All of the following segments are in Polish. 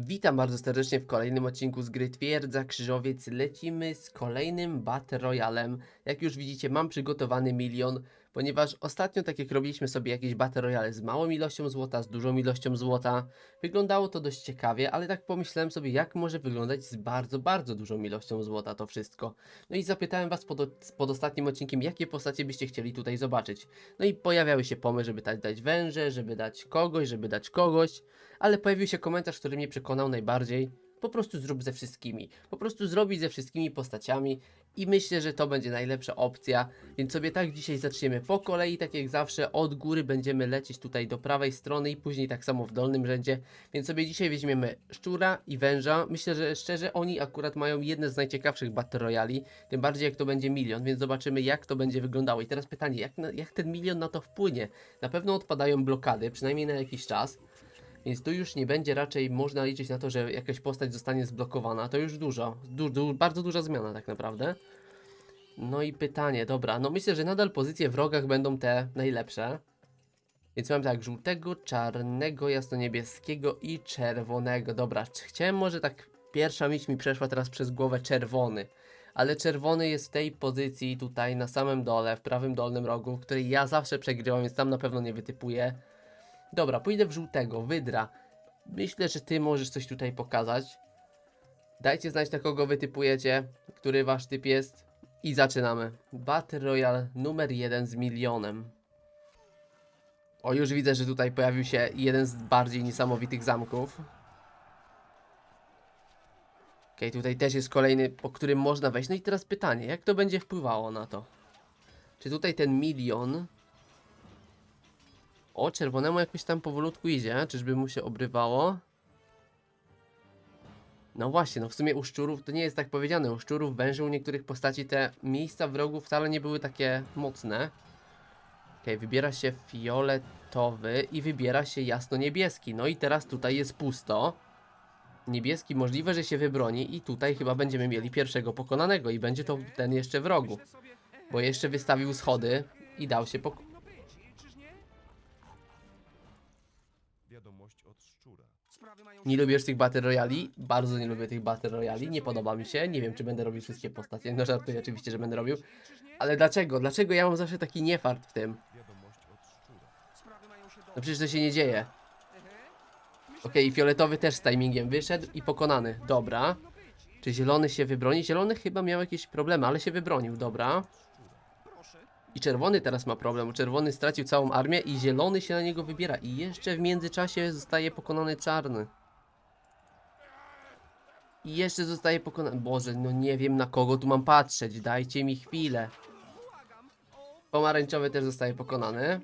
Witam bardzo serdecznie w kolejnym odcinku z gry Twierdza Krzyżowiec. Lecimy z kolejnym Battle Royalem. Jak już widzicie, mam przygotowany milion, ponieważ ostatnio, tak jak robiliśmy sobie jakieś Battle Royale z małą ilością złota, z dużą ilością złota, wyglądało to dość ciekawie, ale tak pomyślałem sobie, jak może wyglądać z bardzo, bardzo dużą ilością złota to wszystko. No i zapytałem was pod, pod ostatnim odcinkiem, jakie postacie byście chcieli tutaj zobaczyć. No i pojawiały się pomysły, żeby dać, dać węże, żeby dać kogoś, żeby dać kogoś ale pojawił się komentarz, który mnie przekonał najbardziej. Po prostu zrób ze wszystkimi. Po prostu zrobić ze wszystkimi postaciami i myślę, że to będzie najlepsza opcja. Więc sobie tak dzisiaj zaczniemy po kolei, tak jak zawsze od góry będziemy lecieć tutaj do prawej strony i później tak samo w dolnym rzędzie. Więc sobie dzisiaj weźmiemy szczura i węża. Myślę, że szczerze oni akurat mają jedne z najciekawszych Battle Royali, tym bardziej jak to będzie milion, więc zobaczymy jak to będzie wyglądało. I teraz pytanie, jak, na, jak ten milion na to wpłynie? Na pewno odpadają blokady, przynajmniej na jakiś czas. Więc tu już nie będzie raczej można liczyć na to, że jakaś postać zostanie zblokowana. To już dużo, du, du, bardzo duża zmiana tak naprawdę. No i pytanie, dobra, no myślę, że nadal pozycje w rogach będą te najlepsze. Więc mam tak, żółtego, czarnego, jasno-niebieskiego i czerwonego. Dobra, chciałem może tak, pierwsza myśl mi przeszła teraz przez głowę czerwony. Ale czerwony jest w tej pozycji tutaj na samym dole, w prawym dolnym rogu, w której ja zawsze przegrywam, więc tam na pewno nie wytypuję. Dobra, pójdę w żółtego, wydra. Myślę, że ty możesz coś tutaj pokazać. Dajcie znać, na kogo wytypujecie, który wasz typ jest. I zaczynamy. Battle Royale numer jeden z milionem. O, już widzę, że tutaj pojawił się jeden z bardziej niesamowitych zamków. Okej, tutaj też jest kolejny, po którym można wejść. No i teraz pytanie, jak to będzie wpływało na to? Czy tutaj ten milion o, czerwonemu jakoś tam powolutku idzie. Czyżby mu się obrywało? No właśnie, no w sumie u szczurów to nie jest tak powiedziane. U szczurów, węży, u niektórych postaci te miejsca wrogów wcale nie były takie mocne. Okej, wybiera się fioletowy i wybiera się jasno-niebieski. No i teraz tutaj jest pusto. Niebieski możliwe, że się wybroni i tutaj chyba będziemy mieli pierwszego pokonanego i będzie to ten jeszcze w rogu. Bo jeszcze wystawił schody i dał się pokonać. Nie lubię już tych Battle Royali, bardzo nie lubię tych Battle Royali, nie podoba mi się, nie wiem czy będę robił wszystkie postacie, no żartuję oczywiście, że będę robił, ale dlaczego, dlaczego ja mam zawsze taki niefart w tym? No przecież to się nie dzieje. Okej, i fioletowy też z timingiem wyszedł i pokonany, dobra. Czy zielony się wybroni? Zielony chyba miał jakieś problemy, ale się wybronił, dobra. I czerwony teraz ma problem, czerwony stracił całą armię i zielony się na niego wybiera. I jeszcze w międzyczasie zostaje pokonany czarny. I jeszcze zostaje pokonany... Boże, no nie wiem na kogo tu mam patrzeć, dajcie mi chwilę. Pomarańczowy też zostaje pokonany.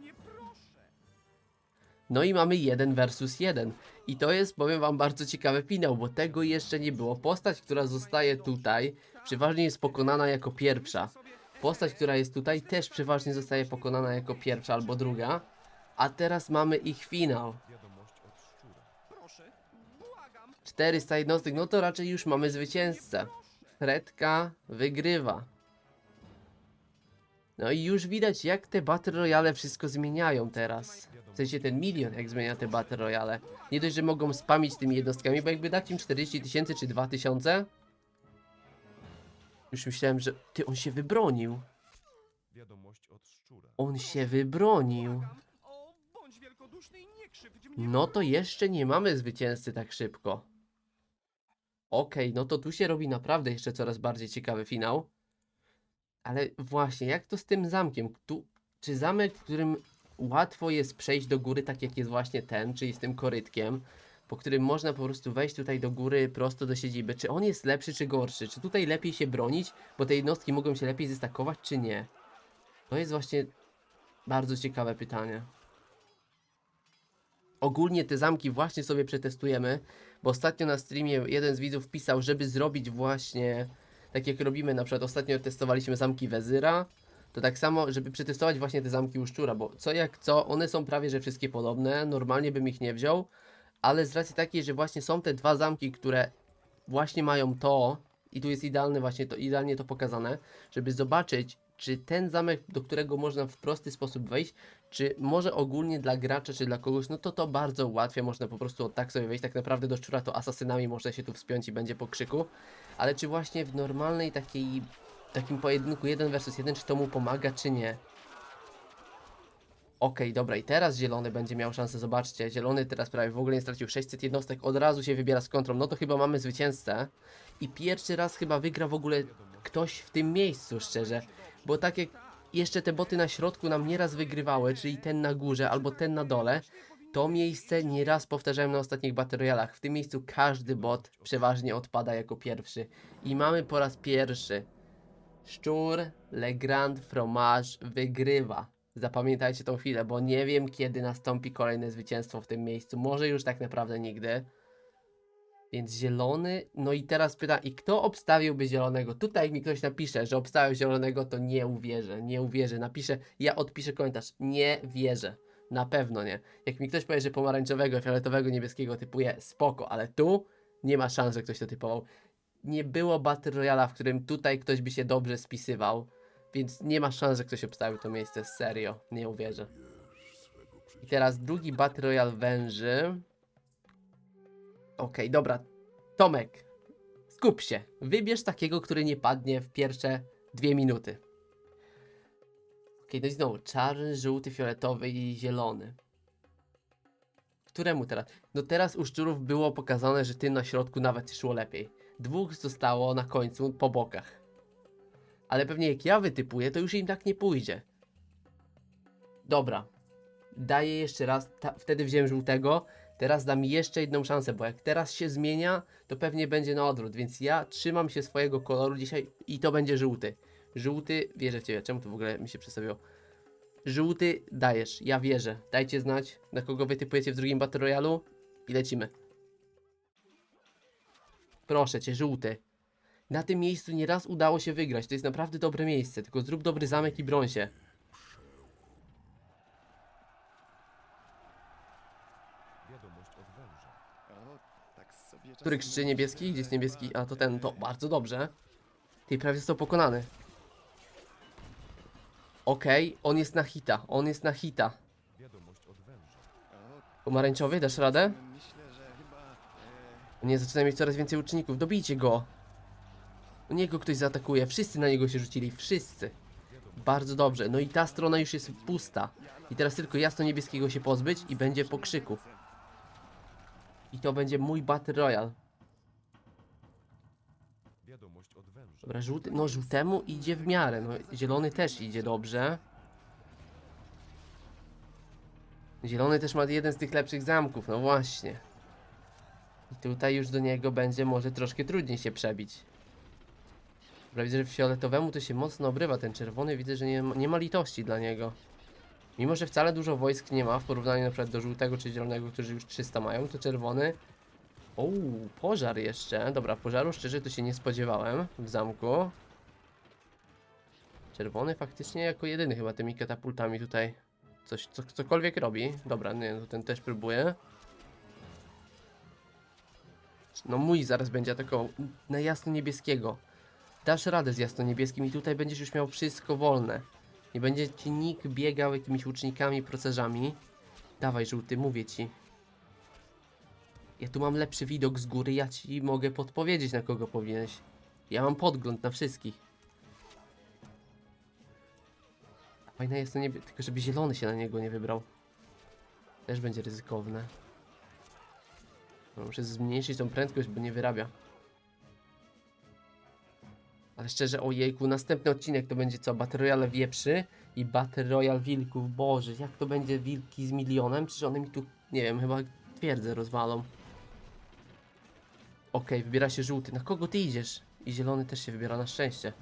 No i mamy 1 versus 1. I to jest, powiem wam, bardzo ciekawy finał, bo tego jeszcze nie było. Postać, która zostaje tutaj, przeważnie jest pokonana jako pierwsza. Postać, która jest tutaj, też przeważnie zostaje pokonana jako pierwsza albo druga. A teraz mamy ich finał. Wiadomość od szczura. 400 jednostek, no to raczej już mamy zwycięzcę. Fredka wygrywa. No i już widać jak te Battle Royale wszystko zmieniają teraz. W sensie ten milion jak zmienia te Battle Royale. Nie dość, że mogą spamić tymi jednostkami, bo jakby dać im 40 tysięcy czy 2000 Już myślałem, że... Ty, on się wybronił. Wiadomość od szczura. On się wybronił. No to jeszcze nie mamy zwycięzcy tak szybko. Okej, no to tu się robi naprawdę jeszcze coraz bardziej ciekawy finał. Ale właśnie, jak to z tym zamkiem? Tu, czy zamek, w którym łatwo jest przejść do góry, tak jak jest właśnie ten, czyli z tym korytkiem, po którym można po prostu wejść tutaj do góry prosto do siedziby, czy on jest lepszy czy gorszy? Czy tutaj lepiej się bronić, bo te jednostki mogą się lepiej zestakować, czy nie? To jest właśnie bardzo ciekawe pytanie. Ogólnie te zamki właśnie sobie przetestujemy, bo ostatnio na streamie jeden z widzów pisał, żeby zrobić właśnie tak jak robimy, na przykład ostatnio testowaliśmy zamki Wezyra, to tak samo, żeby przetestować właśnie te zamki u Szczura, bo co jak co, one są prawie że wszystkie podobne, normalnie bym ich nie wziął, ale z racji takiej, że właśnie są te dwa zamki, które właśnie mają to i tu jest idealne właśnie to, idealnie to pokazane, żeby zobaczyć, czy ten zamek, do którego można w prosty sposób wejść, czy może ogólnie dla gracza, czy dla kogoś, no to to bardzo ułatwia, można po prostu tak sobie wejść, tak naprawdę do szczura to asasynami można się tu wspiąć i będzie po krzyku, ale czy właśnie w normalnej takiej, takim pojedynku 1 versus 1, czy to mu pomaga, czy nie? Okej, dobra, i teraz zielony będzie miał szansę, zobaczcie, zielony teraz prawie w ogóle nie stracił 600 jednostek, od razu się wybiera z kontrą, no to chyba mamy zwycięzcę. I pierwszy raz chyba wygra w ogóle ktoś w tym miejscu, szczerze, bo tak jak jeszcze te boty na środku nam nieraz wygrywały, czyli ten na górze albo ten na dole, to miejsce nieraz powtarzałem na ostatnich Battle Royalach. W tym miejscu każdy bot przeważnie odpada jako pierwszy. I mamy po raz pierwszy Szczur Legrand Fromage wygrywa. Zapamiętajcie tą chwilę, bo nie wiem kiedy nastąpi kolejne zwycięstwo w tym miejscu. Może już tak naprawdę nigdy. Więc zielony, no i teraz pytam, i kto obstawiłby zielonego? Tutaj mi ktoś napisze, że obstawił zielonego, to nie uwierzę, nie uwierzę. Napiszę, ja odpiszę komentarz, nie wierzę. Na pewno nie. Jak mi ktoś powie, że pomarańczowego, fioletowego, niebieskiego typuje, spoko, ale tu nie ma szans, że ktoś to typował. Nie było Battle Royala, w którym tutaj ktoś by się dobrze spisywał, więc nie ma szans, że ktoś obstawił to miejsce, serio, nie uwierzę. I teraz drugi Battle Royale węży. Okej, dobra. Tomek, skup się. Wybierz takiego, który nie padnie w pierwsze dwie minuty. Okej, no i znowu czarny, żółty, fioletowy i zielony. Któremu teraz? No teraz u szczurów było pokazane, że tym na środku nawet szło lepiej. Dwóch zostało na końcu po bokach. Ale pewnie jak ja wytypuję, to już im tak nie pójdzie. Dobra. Daję jeszcze raz. Ta, wtedy wziąłem żółtego. Teraz dam jeszcze jedną szansę, bo jak teraz się zmienia, to pewnie będzie na odwrót. Więc ja trzymam się swojego koloru dzisiaj i to będzie żółty. Żółty, wierzę w ciebie. Czemu to w ogóle mi się przedstawiło? Żółty dajesz, ja wierzę. Dajcie znać, na kogo wy typujecie w drugim Battle Royalu i lecimy. Proszę cię, żółty. Na tym miejscu nieraz udało się wygrać. To jest naprawdę dobre miejsce, tylko zrób dobry zamek i broń się. Wiadomość od węża. O, tak sobie Który krzyczy niebieski? Gdzie jest niebieski? A to ten, to bardzo dobrze. Ty prawie został pokonany. Okej, on jest na hita, on jest na hita. Pomarańczowy, dasz radę? Nie, zaczyna mieć coraz więcej uczniów. Dobijcie go. Niego ktoś zaatakuje. Wszyscy na niego się rzucili. Wszyscy. Bardzo dobrze. No i ta strona już jest pusta. I teraz tylko jasno-niebieskiego się pozbyć i będzie po krzyku. I to będzie mój Battle Royale. Wiadomość od węża. Dobra, żółty, no żółtemu idzie w miarę. No, zielony też idzie dobrze. Zielony też ma jeden z tych lepszych zamków, no właśnie. I tutaj już do niego będzie może troszkę trudniej się przebić. Dobra, widzę, że fioletowemu to się mocno obrywa, ten czerwony widzę, że nie, ma- nie ma litości dla niego. Mimo, że wcale dużo wojsk nie ma w porównaniu na przykład do żółtego czy zielonego, którzy już 300 mają, to czerwony... Uuu, pożar jeszcze. Dobra, pożaru szczerze to się nie spodziewałem w zamku. Czerwony faktycznie jako jedyny chyba tymi katapultami tutaj coś, co, cokolwiek robi. Dobra, nie, to ten też próbuje. No mój zaraz będzie atakował na jasno niebieskiego. Dasz radę z jasno niebieskim i tutaj będziesz już miał wszystko wolne. Nie będzie ci nikt biegał jakimiś łucznikami, procerzami. Dawaj żółty, mówię ci. Ja tu mam lepszy widok z góry, ja ci mogę podpowiedzieć na kogo powinieneś. Ja mam podgląd na wszystkich. Fajne jest to niebie... Tylko żeby zielony się na niego nie wybrał. Też będzie ryzykowne. No, muszę zmniejszyć tą prędkość, bo nie wyrabia. Ale szczerze, ojejku, następny odcinek to będzie co? Battle Royale wieprzy i Battle Royale wilków. Boże, jak to będzie wilki z milionem? Przecież one mi tu, nie wiem, chyba twierdzę rozwalą. Okej, wybiera się żółty. Na kogo ty idziesz? I zielony też się wybiera, na szczęście.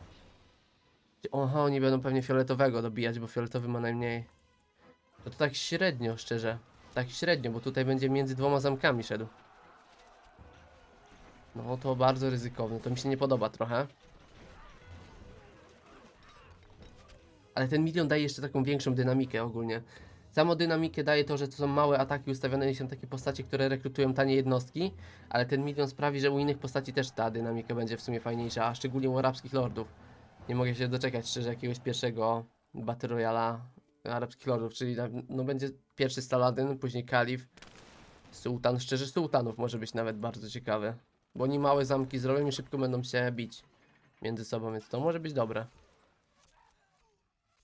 Oha, oni będą pewnie fioletowego dobijać, bo fioletowy ma najmniej. No to tak średnio, szczerze. Tak średnio, bo tutaj będzie między dwoma zamkami szedł. No to bardzo ryzykowne, to mi się nie podoba trochę. Ale ten milion daje jeszcze taką większą dynamikę ogólnie. Samo dynamikę daje to, że to są małe ataki ustawione są takie postacie, które rekrutują tanie jednostki, ale ten milion sprawi, że u innych postaci też ta dynamika będzie w sumie fajniejsza, a szczególnie u arabskich lordów. Nie mogę się doczekać szczerze jakiegoś pierwszego Battle Royala arabskich lordów, czyli no będzie pierwszy Saladyn, później Kalif, Sułtan. Szczerze, Sułtanów może być nawet bardzo ciekawy, bo oni małe zamki zrobią i szybko będą się bić między sobą, więc to może być dobre.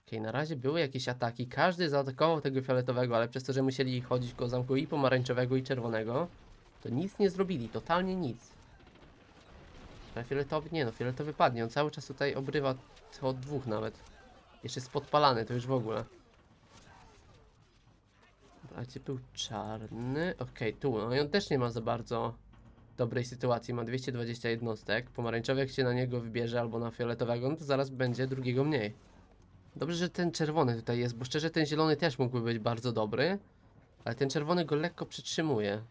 Okej, na razie były jakieś ataki, każdy zaatakował tego fioletowego, ale przez to, że musieli chodzić koło zamku i pomarańczowego i czerwonego, to nic nie zrobili, totalnie nic. Ale fioletowy, nie no, fioletowy padnie, on cały czas tutaj obrywa od dwóch nawet. Jeszcze jest podpalany, to już w ogóle. A gdzie był czarny? Okej, tu, no i on też nie ma za bardzo dobrej sytuacji, ma 220 jednostek. Pomarańczowy jak się na niego wybierze albo na fioletowego, no to zaraz będzie drugiego mniej. Dobrze, że ten czerwony tutaj jest, bo szczerze ten zielony też mógłby być bardzo dobry, ale ten czerwony go lekko przytrzymuje.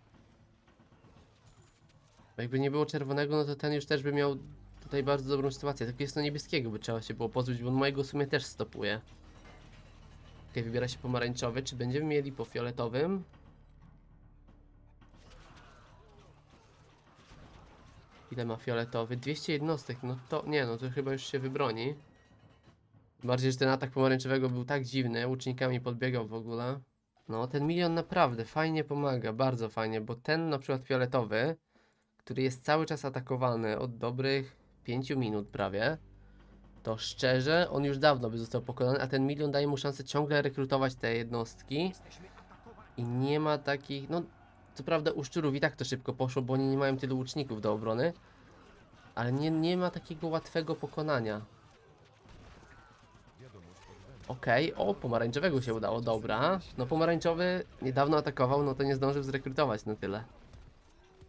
Bo jakby nie było czerwonego, no to ten już też by miał tutaj bardzo dobrą sytuację. Tylko jest to niebieskiego, by trzeba się było pozbyć, bo on mojego w sumie też stopuje. Okej, wybiera się pomarańczowy. Czy będziemy mieli po fioletowym? Ile ma fioletowy? 200 jednostek, no to nie, no to chyba już się wybroni. Bardziej, że ten atak pomarańczowego był tak dziwny, łucznikami podbiegał w ogóle. No, ten milion naprawdę fajnie pomaga, bardzo fajnie, bo ten na przykład fioletowy, który jest cały czas atakowany od dobrych 5 minut prawie, to szczerze, on już dawno by został pokonany, a ten milion daje mu szansę ciągle rekrutować te jednostki i nie ma takich, no co prawda u szczurów i tak to szybko poszło, bo oni nie mają tylu łuczników do obrony, ale nie, nie ma takiego łatwego pokonania. Okej, o, pomarańczowego się udało, dobra. No pomarańczowy niedawno atakował, no to nie zdążył zrekrutować na tyle.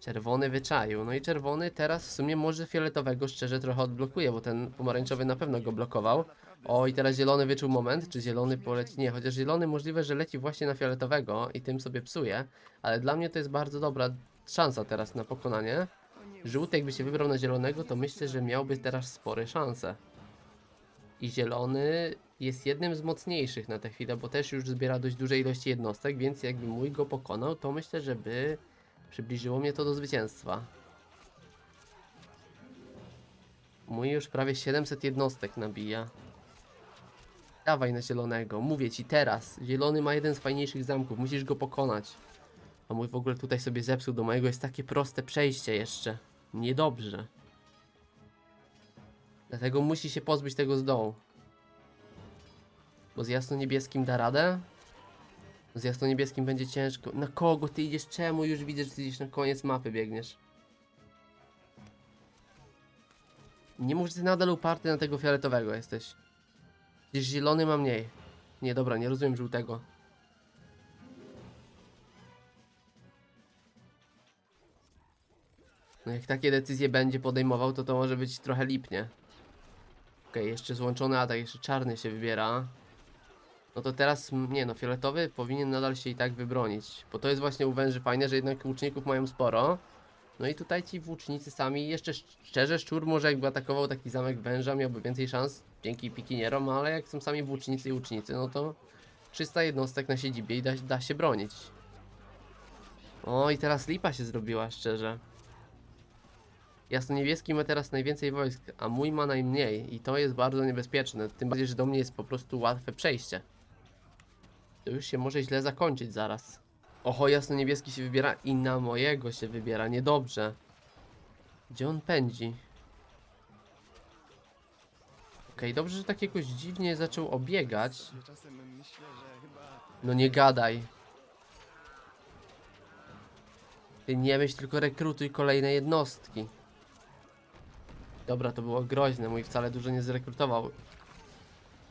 Czerwony wyczaił, no i czerwony teraz w sumie może fioletowego szczerze trochę odblokuje, bo ten pomarańczowy na pewno go blokował. O, i teraz zielony wyczuł moment, czy zielony poleci? Nie, chociaż zielony możliwe, że leci właśnie na fioletowego i tym sobie psuje, ale dla mnie to jest bardzo dobra szansa teraz na pokonanie. Żółty jakby się wybrał na zielonego, to myślę, że miałby teraz spore szanse. I zielony jest jednym z mocniejszych na tę chwilę, bo też już zbiera dość duże ilości jednostek, więc jakby mój go pokonał, to myślę, że by przybliżyło mnie to do zwycięstwa. Mój już prawie 700 jednostek nabija. Dawaj na zielonego, mówię ci teraz. Zielony ma jeden z fajniejszych zamków, musisz go pokonać. A mój w ogóle tutaj sobie zepsuł, do mojego jest takie proste przejście jeszcze. Niedobrze. Dlatego musi się pozbyć tego z dołu. Bo z jasno-niebieskim da radę? Z jasno-niebieskim będzie ciężko. Na kogo ty idziesz? Czemu? Już widzę, że ty idziesz na koniec mapy biegniesz. Nie mów, że ty nadal uparty na tego fioletowego jesteś. Gdzieś zielony ma mniej. Nie, dobra, nie rozumiem żółtego. No jak takie decyzje będzie podejmował, to to może być trochę lipnie. Okej, jeszcze złączony atak, jeszcze czarny się wybiera. No to teraz, nie no, fioletowy powinien nadal się i tak wybronić. Bo to jest właśnie u węży fajne, że jednak łuczników mają sporo. No i tutaj ci włócznicy sami, jeszcze szcz- szczerze, szczur może jakby atakował taki zamek węża, miałby więcej szans dzięki pikinierom, ale jak są sami włócznicy i łucznicy, no to 300 jednostek na siedzibie i da, da się bronić. O, i teraz lipa się zrobiła, szczerze. Jasno-niebieski ma teraz najwięcej wojsk, a mój ma najmniej i to jest bardzo niebezpieczne, tym bardziej, że do mnie jest po prostu łatwe przejście. To już się może źle zakończyć zaraz. Oho, jasno-niebieski się wybiera i na mojego się wybiera, niedobrze. Gdzie on pędzi? Okej, dobrze, że tak jakoś dziwnie zaczął obiegać. No nie gadaj. Ty nie myśl, tylko rekrutuj kolejne jednostki. Dobra, to było groźne, mój wcale dużo nie zrekrutował.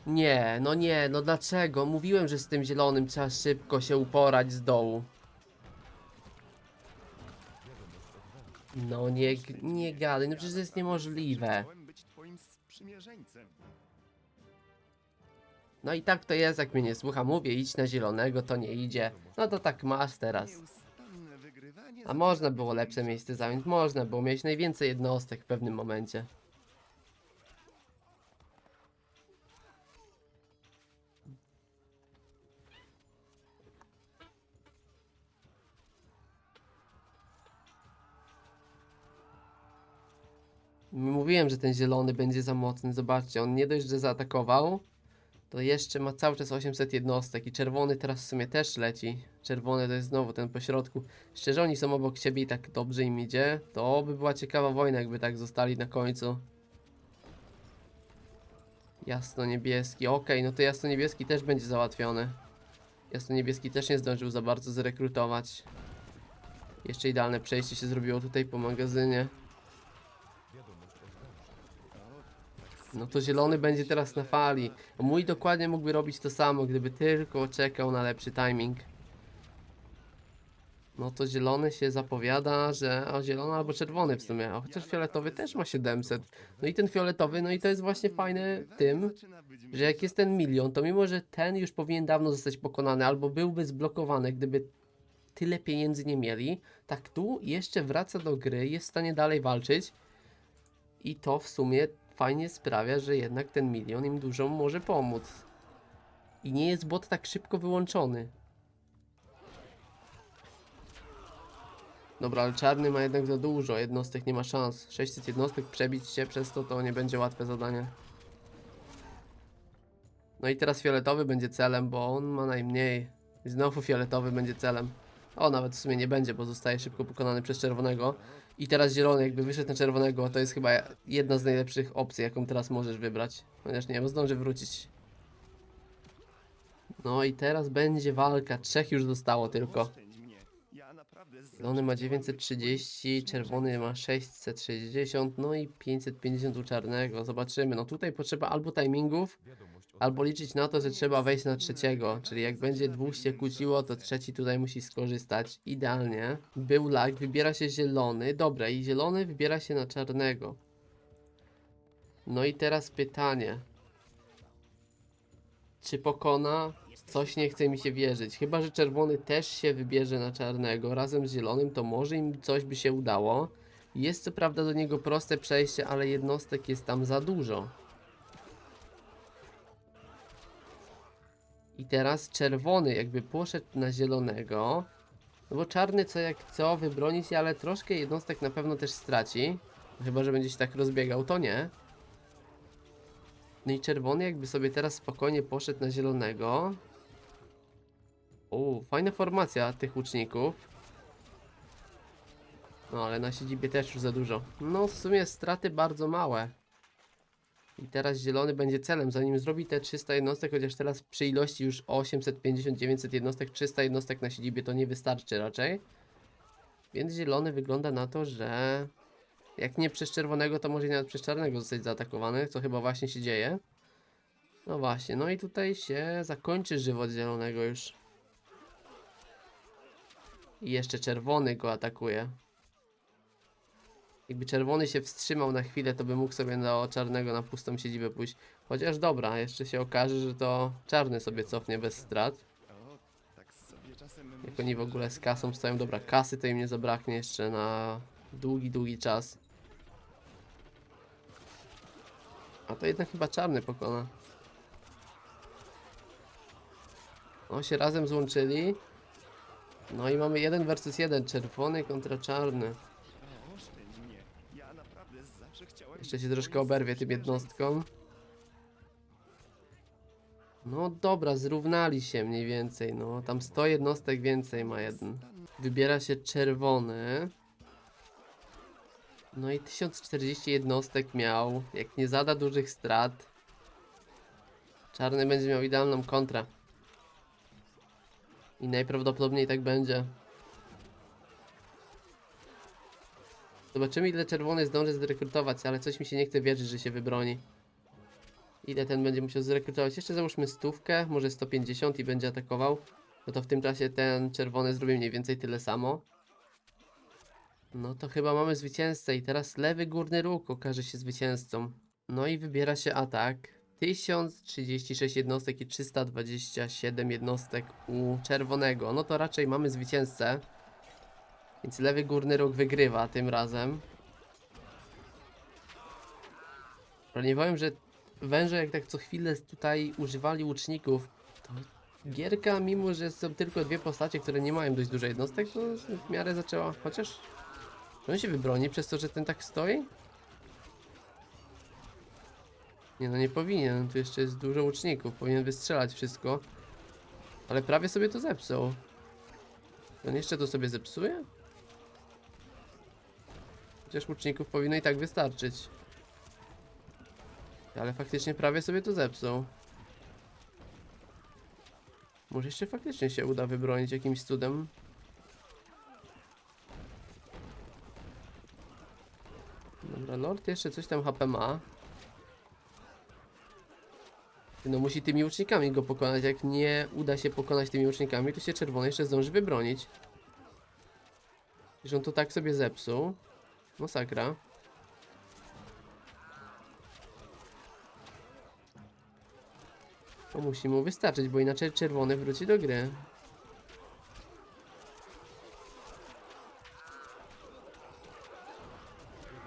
Nie, no nie, no dlaczego? Mówiłem, że z tym zielonym trzeba szybko się uporać z dołu. No nie, nie gadaj, no przecież to jest niemożliwe. No i tak to jest, jak mnie nie słucha, mówię idź na zielonego, to nie idzie. No to tak masz teraz. A można było lepsze miejsce zająć, można było mieć najwięcej jednostek w pewnym momencie. Mówiłem, że ten zielony będzie za mocny. Zobaczcie, on nie dość, że zaatakował, to jeszcze ma cały czas 800 jednostek i czerwony teraz w sumie też leci. Czerwony to jest znowu ten pośrodku. Szczerze oni są obok siebie i tak dobrze im idzie. To by była ciekawa wojna, jakby tak zostali na końcu. Jasno-niebieski, okej, no to jasno-niebieski też będzie załatwiony. Jasno-niebieski też nie zdążył za bardzo zrekrutować. Jeszcze idealne przejście się zrobiło tutaj po magazynie. Wiadomość od węża. No to zielony będzie teraz na fali. A Mój dokładnie mógłby robić to samo, gdyby tylko czekał na lepszy timing. No to zielony się zapowiada, że a zielony albo czerwony w sumie, a chociaż fioletowy też ma 700. No i ten fioletowy, no i to jest właśnie fajne tym, że jak jest ten milion, to mimo, że ten już powinien dawno zostać pokonany, albo byłby zblokowany, gdyby tyle pieniędzy nie mieli, tak tu jeszcze wraca do gry, jest w stanie dalej walczyć i to w sumie fajnie sprawia, że jednak ten milion im dużo może pomóc. I nie jest bot tak szybko wyłączony. Dobra, ale czarny ma jednak za dużo jednostek, nie ma szans. 600 jednostek przebić się przez to, to nie będzie łatwe zadanie. No i teraz fioletowy będzie celem, bo on ma najmniej. I znowu fioletowy będzie celem. O, nawet w sumie nie będzie, bo zostaje szybko pokonany przez czerwonego. I teraz zielony, jakby wyszedł na czerwonego, to jest chyba jedna z najlepszych opcji, jaką teraz możesz wybrać. Chociaż nie, bo zdąży wrócić. No i teraz będzie walka. Trzech już zostało tylko. Oszczędź mnie. Ja naprawdę Zielony ma zawsze chciałem być 930, czerwony ma 660, no i 550 u czarnego. Zobaczymy. No tutaj potrzeba albo timingów, albo liczyć na to, że trzeba wejść na trzeciego. Czyli jak będzie dwóch się kłóciło, to trzeci tutaj musi skorzystać. Idealnie. Był lag, wybiera się zielony. Dobra, i zielony wybiera się na czarnego. No i teraz pytanie. Czy pokona? Coś nie chce mi się wierzyć. Chyba, że czerwony też się wybierze na czarnego razem z zielonym, to może im coś by się udało. Jest co prawda do niego proste przejście, ale jednostek jest tam za dużo. I teraz czerwony jakby poszedł na zielonego. No bo czarny co jak co wybroni się, ale troszkę jednostek na pewno też straci. Chyba, że będzie się tak rozbiegał, to nie. No i czerwony jakby sobie teraz spokojnie poszedł na zielonego. O, fajna formacja tych łuczników. No ale na siedzibie też już za dużo. No w sumie straty bardzo małe. I teraz zielony będzie celem, zanim zrobi te 300 jednostek, chociaż teraz przy ilości już 850-900 jednostek, 300 jednostek na siedzibie to nie wystarczy raczej. Więc zielony wygląda na to, że jak nie przez czerwonego, to może nawet przez czarnego zostać zaatakowany, co chyba właśnie się dzieje. No właśnie, no i tutaj się zakończy żywot zielonego już. I jeszcze czerwony go atakuje. Jakby czerwony się wstrzymał na chwilę, to by mógł sobie do czarnego na pustą siedzibę pójść. Chociaż dobra, jeszcze się okaże, że to czarny sobie cofnie bez strat. Jak oni w ogóle z kasą stoją, dobra, kasy to im nie zabraknie jeszcze na długi, długi czas. A to jednak chyba czarny pokona. No się razem złączyli. No i mamy jeden versus jeden, czerwony kontra czarny. Jeszcze się troszkę oberwie tym jednostkom. No dobra, zrównali się mniej więcej, no tam 100 jednostek więcej ma jeden. Wybiera się czerwony. No i 1040 jednostek miał. Jak nie zada dużych strat. Czarny będzie miał idealną kontrę. I najprawdopodobniej tak będzie. Zobaczymy ile czerwony zdąży zrekrutować, ale coś mi się nie chce wierzyć, że się wybroni. Ile ten będzie musiał zrekrutować? Jeszcze załóżmy stówkę, może 150 i będzie atakował. No to w tym czasie ten czerwony zrobi mniej więcej tyle samo. No to chyba mamy zwycięzcę i teraz lewy górny róg okaże się zwycięzcą. No i wybiera się atak. 1036 jednostek i 327 jednostek u czerwonego. No to raczej mamy zwycięzcę. Więc lewy górny róg wygrywa tym razem. Powiem, że węże jak tak co chwilę tutaj używali łuczników, to gierka, mimo że są tylko dwie postacie, które nie mają dość dużo jednostek, to w miarę zaczęła, chociaż... Czy on się wybroni przez to, że ten tak stoi? Nie no, nie powinien. Tu jeszcze jest dużo łuczników. Powinien wystrzelać wszystko. Ale prawie sobie to zepsuł. On jeszcze to sobie zepsuje? Chociaż łuczników powinno i tak wystarczyć. Ale faktycznie prawie sobie to zepsuł. Może jeszcze faktycznie się uda wybronić jakimś cudem. Dobra, Lord jeszcze coś tam HP ma. No musi tymi łucznikami go pokonać. Jak nie uda się pokonać tymi łucznikami, to się czerwony jeszcze zdąży wybronić. Że on to tak sobie zepsuł. Masakra. To musi mu wystarczyć, bo inaczej czerwony wróci do gry.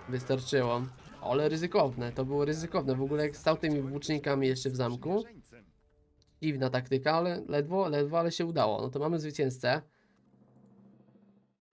Wystarczyło. Ale ryzykowne, to było ryzykowne. W ogóle jak stał tymi włócznikami jeszcze w zamku. Dziwna taktyka, ale ledwo, ledwo, ale się udało. No to mamy zwycięzcę.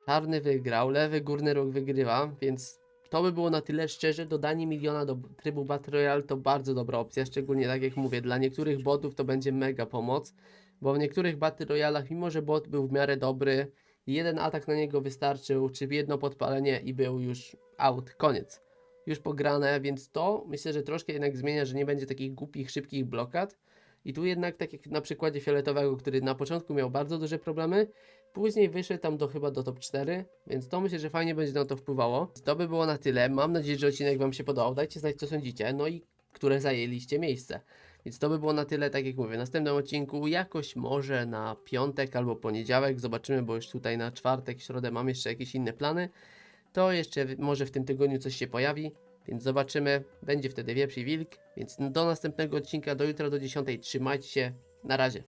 Czarny wygrał, lewy górny róg wygrywa, więc to by było na tyle szczerze. Dodanie miliona do trybu Battle Royale to bardzo dobra opcja, szczególnie tak jak mówię, dla niektórych botów to będzie mega pomoc, bo w niektórych Battle Royalach, mimo że bot był w miarę dobry, jeden atak na niego wystarczył, czy jedno podpalenie i był już out, koniec. Już pograne, więc to myślę, że troszkę jednak zmienia, że nie będzie takich głupich, szybkich blokad. I tu jednak, tak jak na przykładzie fioletowego, który na początku miał bardzo duże problemy, później wyszedł tam do chyba do top 4, więc to myślę, że fajnie będzie na to wpływało. To by było na tyle. Mam nadzieję, że odcinek Wam się podobał. Dajcie znać, co sądzicie, no i które zajęliście miejsce. Więc to by było na tyle, tak jak mówię. W następnym odcinku jakoś może na piątek albo poniedziałek. Zobaczymy, bo już tutaj na czwartek, środę mam jeszcze jakieś inne plany. To jeszcze może w tym tygodniu coś się pojawi. Więc zobaczymy. Będzie wtedy wieprz i wilk. Więc do następnego odcinka, do jutra do 10. Trzymajcie się. Na razie.